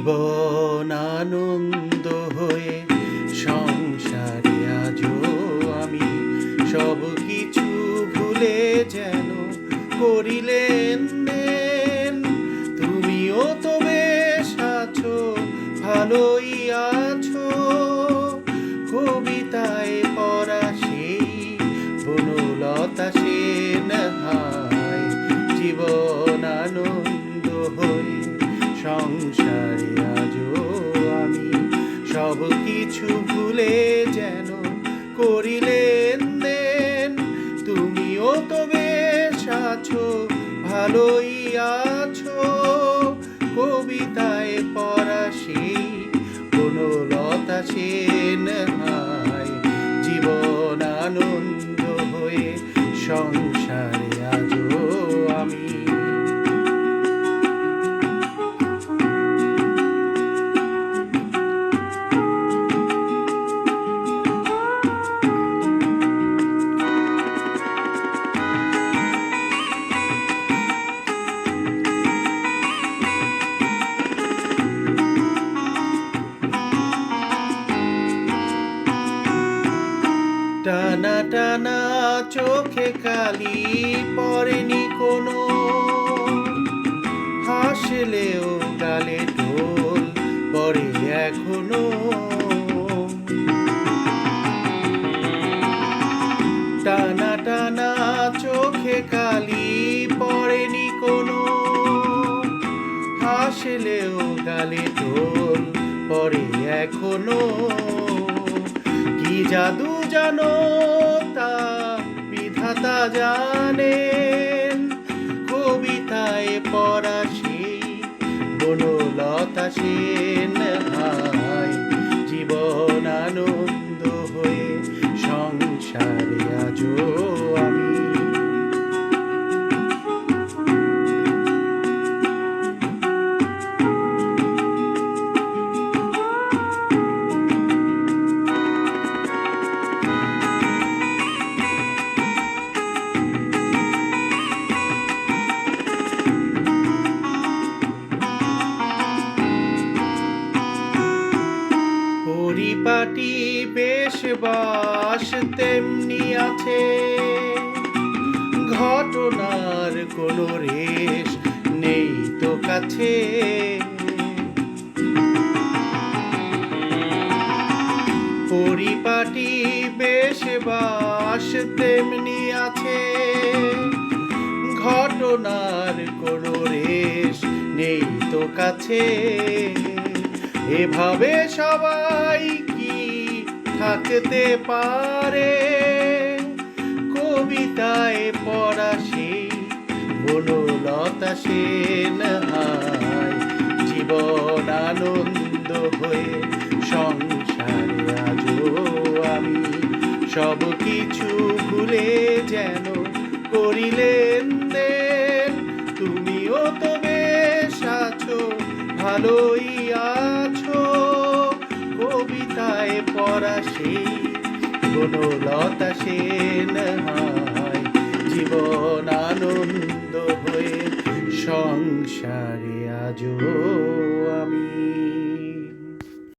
জীবন আনন্দ হয়ে সংসারে আজও আমি সব কিছু ভুলে যেন করিলেন তুমিও তো বেশ আছো, ভালোই আছো। কবিতায় পড়া সেই বনলতা সেন হায় জীবন আনন্দ হয়ে সংসারে করিলেন দেন। তুমিও তো বেশ আছো ভালোই আছো। টানা টানা চোখে কালি পরেনি কোনো। হাসলেও গালে ঢোল পরে এখনও। টানা টানা চোখে কালি পড়েনি কোনো। হাসলেও গালে ঢোল পরে এখনও। কি জাদু জানো তা বিধাতা জানেন কবিতায় পড়া সেই বনলতা সেন হায় পরিপাটি বেশ বাস তেমনি আছে। ঘটনার কোনো রেশ নেই তো কাছে। পরিপাটি বেশ বাস তেমনি আছে। ঘটনার কোনো রেশ নেই তো কাছে। এভাবে সবাই থাকতে পারে। কবিতায় পড়া সেই বনলতা সেন হায়। জীবন আনন্দ হয়ে সংসারে আজও আমি। সব কিছু ভুলে যেন করিলেন তুমিও তো বেশ আছো, ভালোই হাসে বনলতা সেন হায় জীবন আনন্দ হয়ে সংসারে আজও আমি।